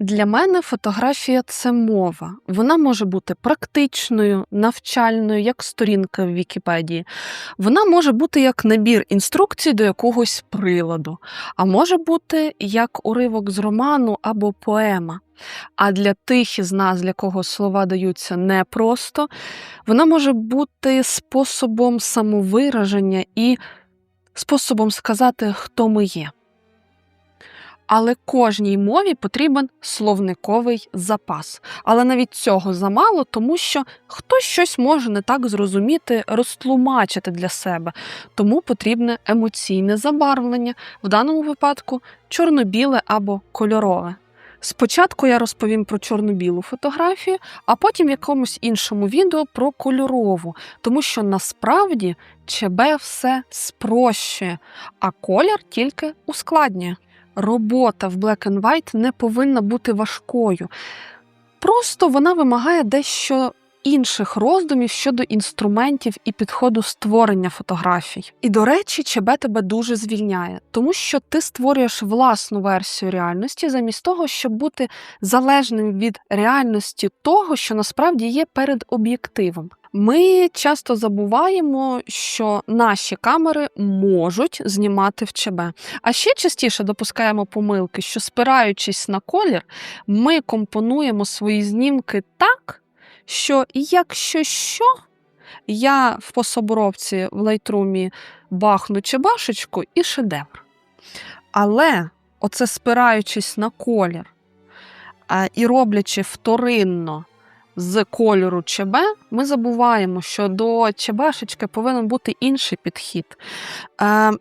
Для мене фотографія це мова. Вона може бути практичною, навчальною, як сторінка в Вікіпедії. Вона може бути як набір інструкцій до якогось приладу, а може бути як уривок з роману або поема. А для тих із нас, для кого слова даються непросто, вона може бути способом самовираження і способом сказати, хто ми є. Але кожній мові потрібен словниковий запас. Але навіть цього замало, тому що хтось щось може не так зрозуміти, розтлумачити для себе. Тому потрібне емоційне забарвлення, в даному випадку чорно-біле або кольорове. Спочатку я розповім про чорно-білу фотографію, а потім в якомусь іншому відео про кольорову, тому що насправді ЧБ все спрощує, а колір тільки ускладнює робота в Black and White не повинна бути важкою. Просто вона вимагає дещо інших роздумів щодо інструментів і підходу створення фотографій. І, до речі, ЧБ тебе дуже звільняє, тому що ти створюєш власну версію реальності, замість того, щоб бути залежним від реальності того, що насправді є перед об'єктивом. Ми часто забуваємо, що наші камери можуть знімати в ЧБ. А ще частіше допускаємо помилки, що спираючись на колір, ми компонуємо свої знімки так, що якщо що, я в пособоробці в лайтрумі бахну чебашечку і шедевр. Але оце спираючись на колір і роблячи вторинно з кольору ЧБ, ми забуваємо, що до ЧБшечки повинен бути інший підхід. Е,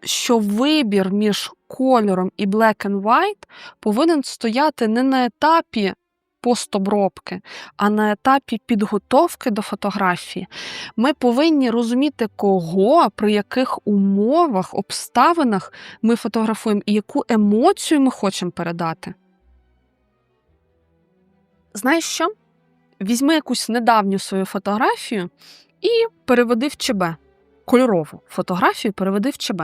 що вибір між кольором і black and white повинен стояти не на етапі постобробки, а на етапі підготовки до фотографії. Ми повинні розуміти, кого, при яких умовах, обставинах ми фотографуємо і яку емоцію ми хочемо передати. Знаєш що? Візьми якусь недавню свою фотографію і переведи в ЧБ. Кольорову фотографію переведи в ЧБ.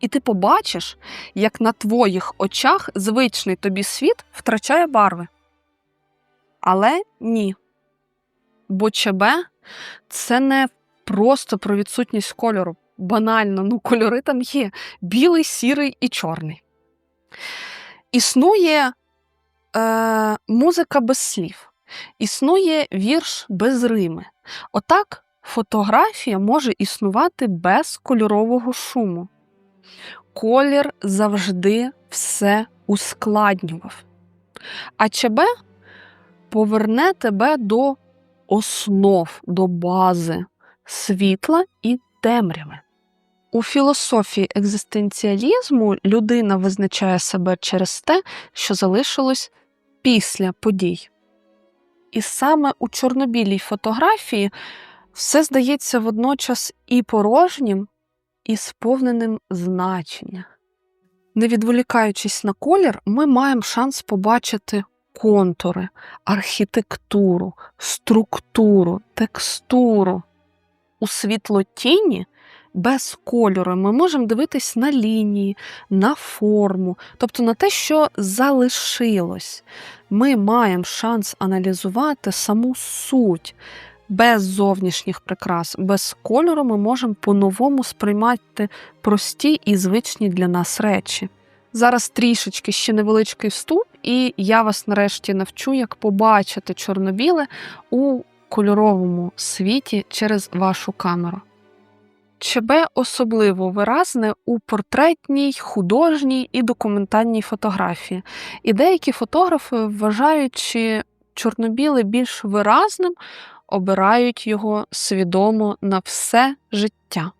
І ти побачиш, як на твоїх очах звичний тобі світ втрачає барви. Але ні. Бо ЧБ це не просто про відсутність кольору. Банально, ну кольори там є білий, сірий і чорний. Існує е, музика без слів. Існує вірш без рими. Отак фотографія може існувати без кольорового шуму. Колір завжди все ускладнював. А ЧБ поверне тебе до основ, до бази світла і темряви. У філософії екзистенціалізму людина визначає себе через те, що залишилось після подій. І саме у чорнобілій фотографії все здається водночас і порожнім, і сповненим значення. Не відволікаючись на колір, ми маємо шанс побачити контури, архітектуру, структуру, текстуру. У світлотіні без кольору ми можемо дивитись на лінії, на форму, тобто на те, що залишилось. Ми маємо шанс аналізувати саму суть. Без зовнішніх прикрас, без кольору ми можемо по-новому сприймати прості і звичні для нас речі. Зараз трішечки ще невеличкий вступ, і я вас нарешті навчу, як побачити чорно-біле у кольоровому світі через вашу камеру. ЧБ особливо виразне у портретній, художній і документальній фотографії. І деякі фотографи, вважаючи чорнобіле більш виразним, обирають його свідомо на все життя.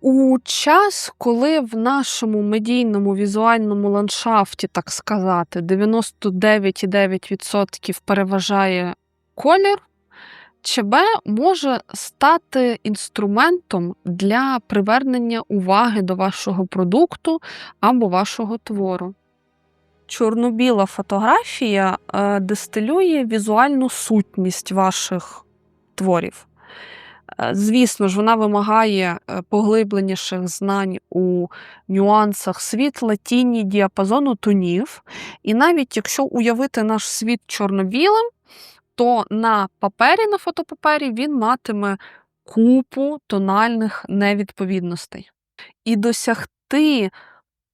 У час, коли в нашому медійному візуальному ландшафті, так сказати, 99,9% переважає колір, ЧБ може стати інструментом для привернення уваги до вашого продукту або вашого твору. Чорно-біла фотографія е, дистилює візуальну сутність ваших творів. Е, Звісно ж, вона вимагає е, поглибленіших знань у нюансах світла, тіні, діапазону тонів. І навіть якщо уявити наш світ чорно-білим, то на папері, на фотопапері, він матиме купу тональних невідповідностей. І досягти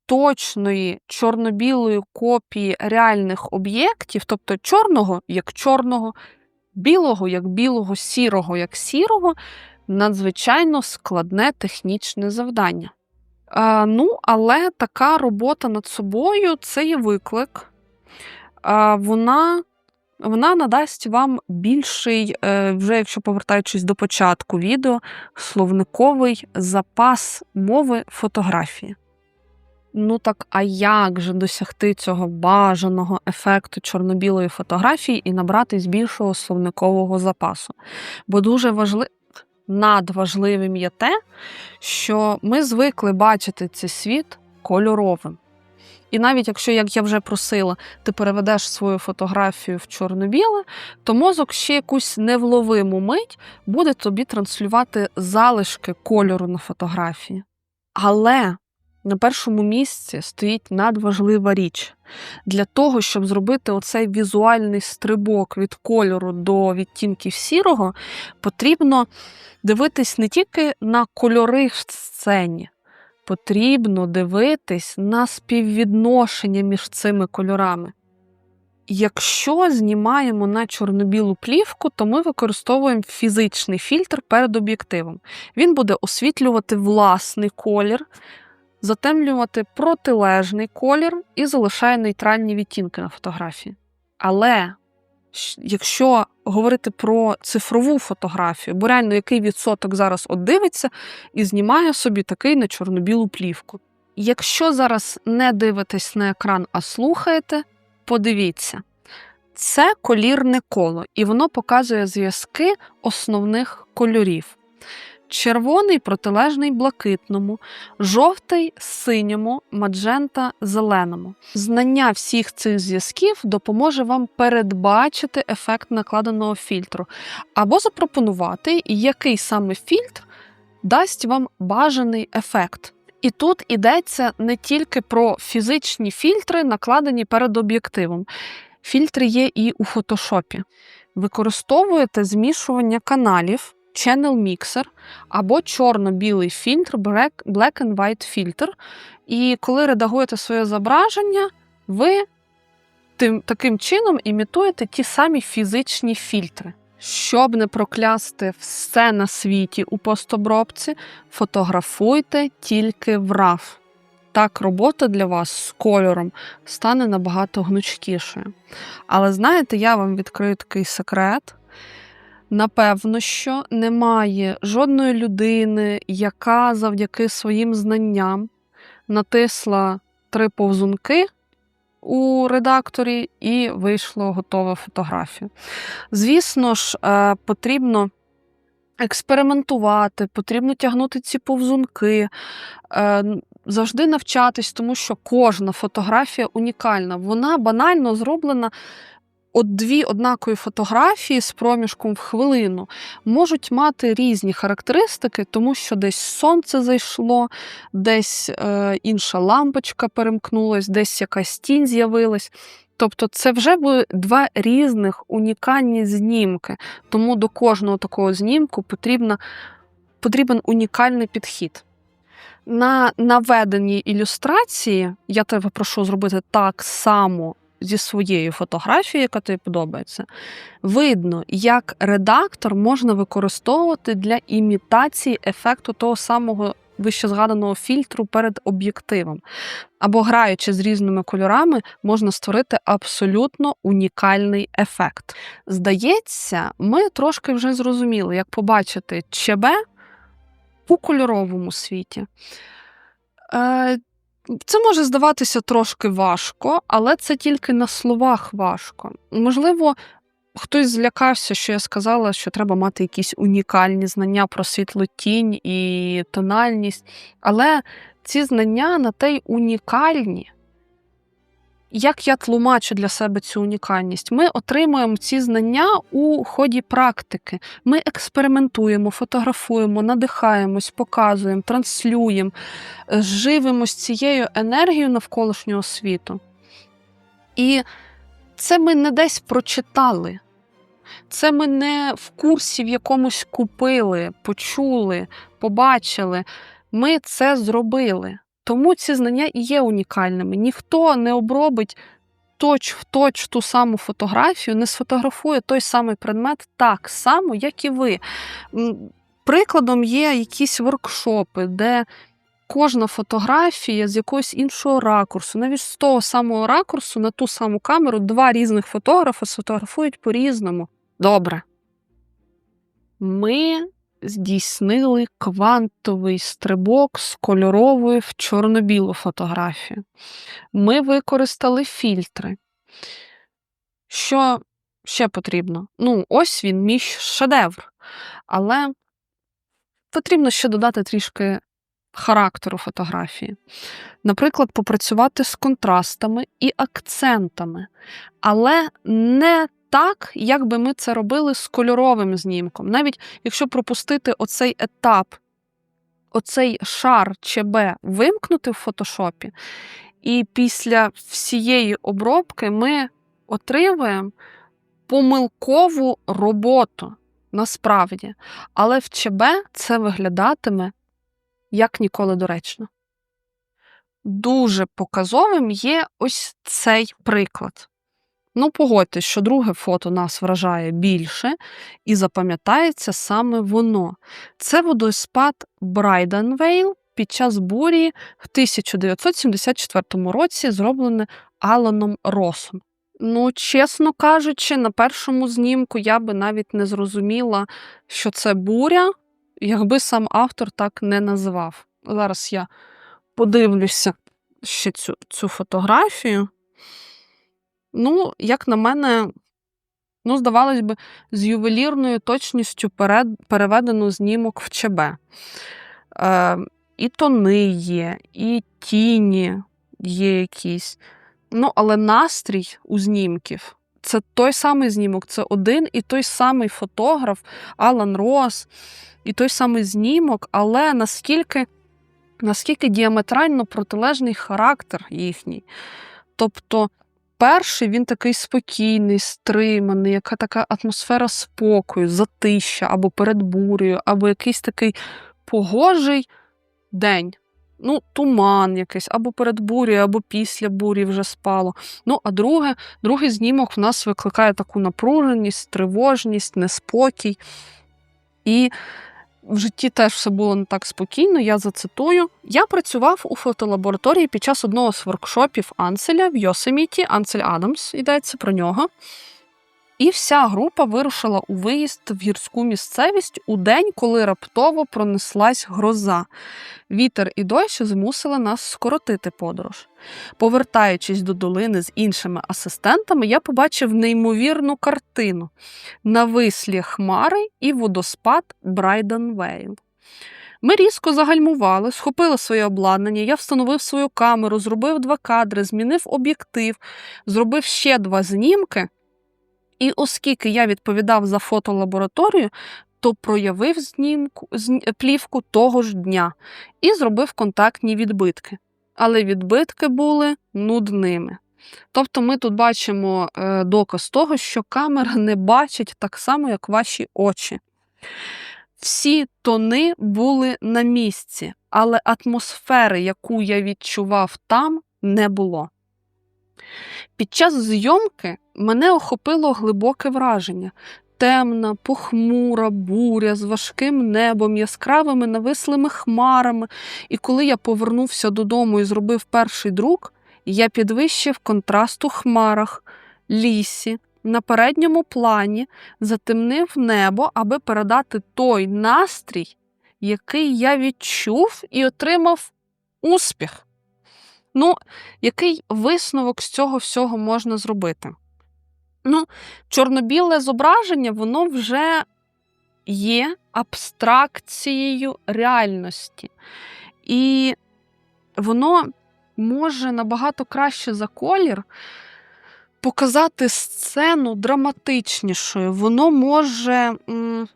точної чорно-білої копії реальних об'єктів, тобто чорного як чорного, білого як білого, сірого як сірого, надзвичайно складне технічне завдання. Е, ну, але така робота над собою це є виклик. Е, вона, вона надасть вам більший, е, вже якщо повертаючись до початку відео, словниковий запас мови фотографії. Ну так, а як же досягти цього бажаного ефекту чорно-білої фотографії і набратись більшого словникового запасу? Бо дуже важливо. Надважливим є те, що ми звикли бачити цей світ кольоровим. І навіть якщо, як я вже просила, ти переведеш свою фотографію в чорно-біле, то мозок ще якусь невловиму мить буде тобі транслювати залишки кольору на фотографії. Але на першому місці стоїть надважлива річ. Для того, щоб зробити оцей візуальний стрибок від кольору до відтінків сірого, потрібно дивитись не тільки на кольори в сцені, потрібно дивитись на співвідношення між цими кольорами. Якщо знімаємо на чорно-білу плівку, то ми використовуємо фізичний фільтр перед об'єктивом. Він буде освітлювати власний колір, затемнювати протилежний колір і залишає нейтральні відтінки на фотографії. Але якщо говорити про цифрову фотографію, бо реально який відсоток зараз от дивиться і знімає собі такий на чорно-білу плівку. Якщо зараз не дивитесь на екран, а слухаєте, подивіться. Це колірне коло, і воно показує зв'язки основних кольорів. Червоний протилежний блакитному, жовтий синьому, маджента зеленому. Знання всіх цих зв'язків допоможе вам передбачити ефект накладеного фільтру, або запропонувати, який саме фільтр дасть вам бажаний ефект. І тут йдеться не тільки про фізичні фільтри, накладені перед об'єктивом. Фільтри є і у фотошопі. Використовуєте змішування каналів. Channel Mixer або чорно-білий фільтр Black and White фільтр. І коли редагуєте своє зображення, ви тим, таким чином імітуєте ті самі фізичні фільтри. Щоб не проклясти все на світі у постобробці, фотографуйте тільки в RAW. Так, робота для вас з кольором стане набагато гнучкішою. Але знаєте, я вам відкрию такий секрет. Напевно, що немає жодної людини, яка завдяки своїм знанням натисла три повзунки у редакторі і вийшла готова фотографія. Звісно ж, е, потрібно експериментувати, потрібно тягнути ці повзунки, е, завжди навчатись, тому що кожна фотографія унікальна. Вона банально зроблена от дві однакові фотографії з проміжком в хвилину можуть мати різні характеристики, тому що десь сонце зайшло, десь е, інша лампочка перемкнулась, десь якась тінь з'явилась. Тобто це вже були два різних унікальні знімки. Тому до кожного такого знімку потрібна, потрібен унікальний підхід. На наведеній ілюстрації я тебе прошу зробити так само зі своєю фотографією, яка тобі подобається, видно, як редактор можна використовувати для імітації ефекту того самого вище згаданого фільтру перед об'єктивом. Або граючи з різними кольорами, можна створити абсолютно унікальний ефект. Здається, ми трошки вже зрозуміли, як побачити ЧБ у кольоровому світі. Е, це може здаватися трошки важко, але це тільки на словах важко. Можливо, хтось злякався, що я сказала, що треба мати якісь унікальні знання про світлотінь і тональність. Але ці знання на те й унікальні, як я тлумачу для себе цю унікальність? Ми отримуємо ці знання у ході практики. Ми експериментуємо, фотографуємо, надихаємось, показуємо, транслюємо, е, живимось цією енергією навколишнього світу. І це ми не десь прочитали. Це ми не в курсі в якомусь купили, почули, побачили. Ми це зробили. Тому ці знання і є унікальними. Ніхто не обробить точ в точ ту саму фотографію, не сфотографує той самий предмет так само, як і ви. Прикладом є якісь воркшопи, де кожна фотографія з якогось іншого ракурсу, навіть з того самого ракурсу на ту саму камеру два різних фотографи сфотографують по-різному. Добре. Ми здійснили квантовий стрибок з кольорової в чорно-білу фотографію. Ми використали фільтри. Що ще потрібно? Ну, ось він, мій шедевр. Але потрібно ще додати трішки характеру фотографії. Наприклад, попрацювати з контрастами і акцентами, але не так, як би ми це робили з кольоровим знімком. Навіть якщо пропустити оцей етап, оцей шар ЧБ вимкнути в фотошопі, і після всієї обробки ми отримуємо помилкову роботу насправді. Але в ЧБ це виглядатиме як ніколи доречно. Дуже показовим є ось цей приклад. Ну, погодьтесь, що друге фото нас вражає більше і запам'ятається саме воно. Це водоспад Брайденвейл під час бурі в 1974 році, зроблене Аланом Росом. Ну, чесно кажучи, на першому знімку я би навіть не зрозуміла, що це буря, якби сам автор так не назвав. Зараз я подивлюся ще цю, цю фотографію. Ну, як на мене, ну, здавалось би, з ювелірною точністю переведено знімок в ЧБ. Е, І тони є, і тіні є якісь. Ну, але настрій у знімків це той самий знімок, це один і той самий фотограф Алан Рос, і той самий знімок, але наскільки, наскільки діаметрально протилежний характер їхній. Тобто. Перший він такий спокійний, стриманий, яка така атмосфера спокою, затища або перед бурею, або якийсь такий погожий день. Ну, туман якийсь, або перед бурею, або після бурі вже спало. Ну, а друге, другий знімок в нас викликає таку напруженість, тривожність, неспокій. І в житті теж все було не так спокійно. Я зацитую. Я працював у фотолабораторії під час одного з воркшопів Анселя в Йосеміті, Ансель Адамс, йдеться про нього. І вся група вирушила у виїзд в гірську місцевість у день, коли раптово пронеслась гроза. Вітер і дощ змусили нас скоротити подорож. Повертаючись до долини з іншими асистентами, я побачив неймовірну картину: навислі хмари і водоспад Брайденвейл. Ми різко загальмували, схопили своє обладнання, я встановив свою камеру, зробив два кадри, змінив об'єктив, зробив ще два знімки. І оскільки я відповідав за фотолабораторію, то проявив знімку, плівку того ж дня і зробив контактні відбитки. Але відбитки були нудними. Тобто ми тут бачимо е, доказ того, що камера не бачить так само, як ваші очі. Всі тони були на місці, але атмосфери, яку я відчував там, не було. Під час зйомки мене охопило глибоке враження. Темна, похмура буря з важким небом, яскравими навислими хмарами. І коли я повернувся додому і зробив перший друк, я підвищив контраст у хмарах, лісі, на передньому плані, затемнив небо, аби передати той настрій, який я відчув і отримав успіх. Ну, який висновок з цього всього можна зробити? Ну, чорно-біле зображення, воно вже є абстракцією реальності. І воно може набагато краще за колір показати сцену драматичнішою. Воно може м,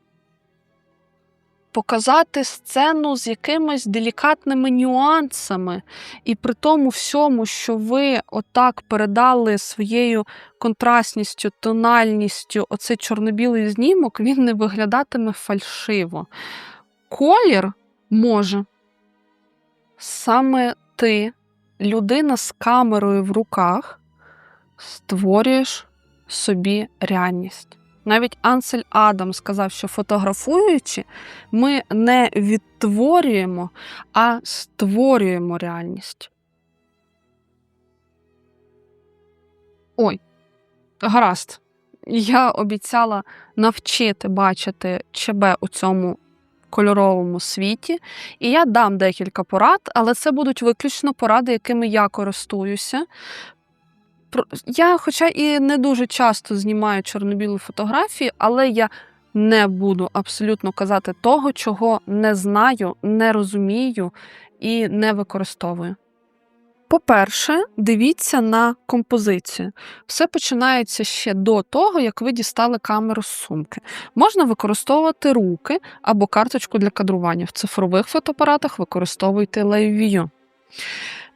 показати сцену з якимись делікатними нюансами. І при тому всьому, що ви отак передали своєю контрастністю, тональністю, оцей чорно-білий знімок, він не виглядатиме фальшиво. Колір може саме ти, людина з камерою в руках, створюєш собі реальність. Навіть Ансель Адам сказав, що фотографуючи, ми не відтворюємо, а створюємо реальність. Ой, гаразд. Я обіцяла навчити бачити ЧБ у цьому кольоровому світі, і я дам декілька порад, але це будуть виключно поради, якими я користуюся. Я, хоча і не дуже часто знімаю чорно-білі фотографії, але я не буду абсолютно казати того, чого не знаю, не розумію і не використовую. По-перше, дивіться на композицію. Все починається ще до того, як ви дістали камеру з сумки. Можна використовувати руки або карточку для кадрування. В цифрових фотоапаратах використовуйте Live.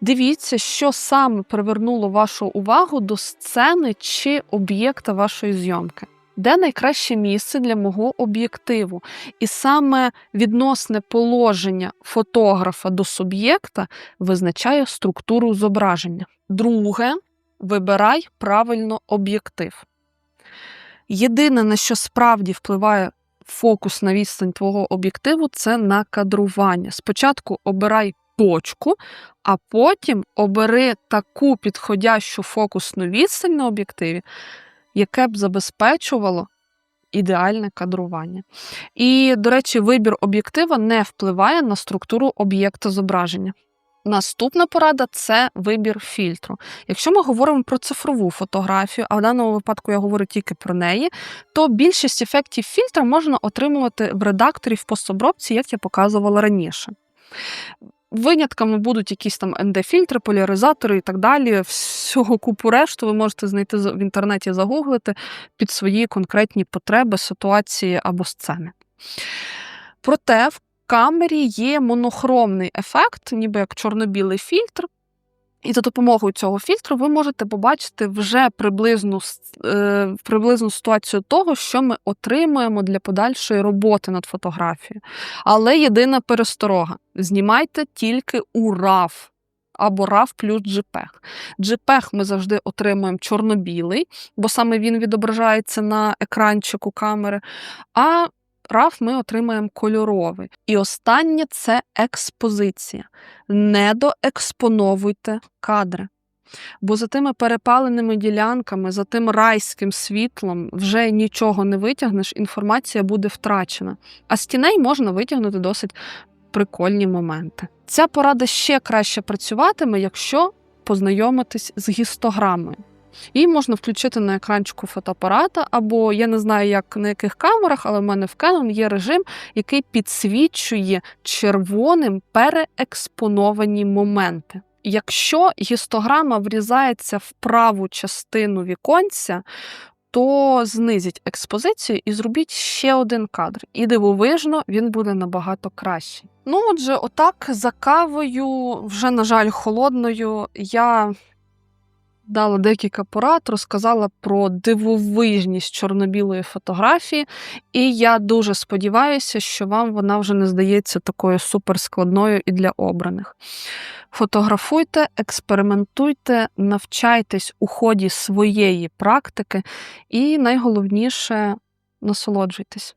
Дивіться, що саме привернуло вашу увагу до сцени чи об'єкта вашої зйомки. Де найкраще місце для мого об'єктиву? І саме відносне положення фотографа до суб'єкта визначає структуру зображення. Друге, вибирай правильно об'єктив. Єдине, на що справді впливає фокус на відстань твого об'єктиву, це на кадрування. Спочатку обирай точку, а потім обери таку підходящу фокусну відстань на об'єктиві, яке б забезпечувало ідеальне кадрування. І, до речі, вибір об'єктива не впливає на структуру об'єкта зображення. Наступна порада це вибір фільтру. Якщо ми говоримо про цифрову фотографію, а в даному випадку я говорю тільки про неї, то більшість ефектів фільтра можна отримувати в редакторі в постобробці, як я показувала раніше. Винятками будуть якісь там ND-фільтри, поляризатори і так далі. Всього купу решту ви можете знайти в інтернеті, загуглити під свої конкретні потреби, ситуації або сцени. Проте в камері є монохромний ефект, ніби як чорно-білий фільтр, і за допомогою цього фільтру ви можете побачити вже приблизну е, приблизну ситуацію того, що ми отримуємо для подальшої роботи над фотографією. Але єдина пересторога: знімайте тільки у RAW або RAW плюс JPEG. JPEG ми завжди отримуємо чорно-білий, бо саме він відображається на екранчику камери. А RAW ми отримаємо кольоровий. І останнє це експозиція. Не доекспоновуйте кадри. Бо за тими перепаленими ділянками, за тим райським світлом вже нічого не витягнеш, інформація буде втрачена. А з тіней можна витягнути досить прикольні моменти. Ця порада ще краще працюватиме, якщо познайомитись з гістограмою. Її можна включити на екранчику фотоапарата, або я не знаю, як на яких камерах, але в мене в Canon є режим, який підсвічує червоним переекспоновані моменти. Якщо гістограма врізається в праву частину віконця, то знизіть експозицію і зробіть ще один кадр. І дивовижно, він буде набагато кращий. Ну, отже, отак за кавою, вже, на жаль, холодною, я дала декілька порад, розказала про дивовижність чорно-білої фотографії, і я дуже сподіваюся, що вам вона вже не здається такою суперскладною і для обраних. Фотографуйте, експериментуйте, навчайтесь у ході своєї практики, і найголовніше насолоджуйтесь.